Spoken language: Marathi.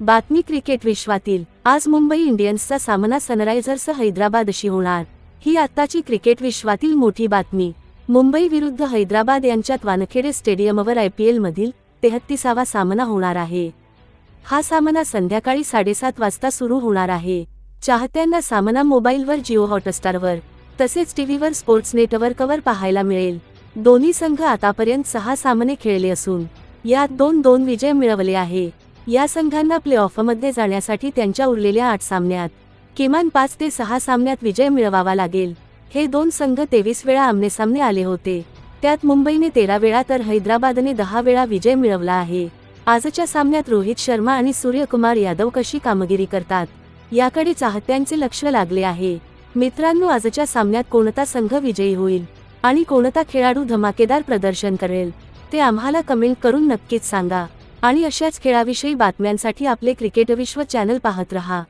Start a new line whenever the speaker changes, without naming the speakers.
बातमी क्रिकेट विश्वातील आज मुंबई इंडियन्सचा सामना सनरायझर्स हैदराबादशी होणार. ही आत्ताची क्रिकेट विश्वातील मोठी बातमी. मुंबई विरुद्ध हैदराबाद यांच्यात वानखेडे स्टेडियमवर आय पी एलमधील तेहत्तीसावा सामना होणार आहे. हा सामना संध्याकाळी साडेसात वाजता सुरू होणार आहे. चाहत्यांना सामना मोबाईलवर जिओ हॉटस्टारवर तसेच टीव्हीवर स्पोर्ट्स नेटवर्कवर पाहायला मिळेल. दोन्ही संघ आतापर्यंत सहा सामने खेळले असून यात दोन दोन विजय मिळवले आहे. या संघांना प्ले ऑफमध्ये जाण्यासाठी त्यांच्या उरलेल्या आठ सामन्यात किमान पाच ते सहा सामन्यात विजय मिळवावा लागेल. हे दोन संघ तेवीस वेळा आमनेसामने आले होते. त्यात मुंबईने तेरा वेळा तर हैदराबादने दहा वेळा विजय मिळवला आहे. आजच्या सामन्यात रोहित शर्मा आणि सूर्यकुमार यादव कशी कामगिरी करतात? याकडे चाहत्यांचे लक्ष लागले आहे. मित्रांनो आजच्या सामन्यात कोणता संघ विजयी होईल आणि कोणता खेळाडू धमाकेदार प्रदर्शन करेल ते आम्हाला कमेंट करून नक्कीच सांगा. आणि अशाच खेळाविषयी बातम्यांसाठी आपले क्रिकेट विश्व चॅनल पाहत रहा.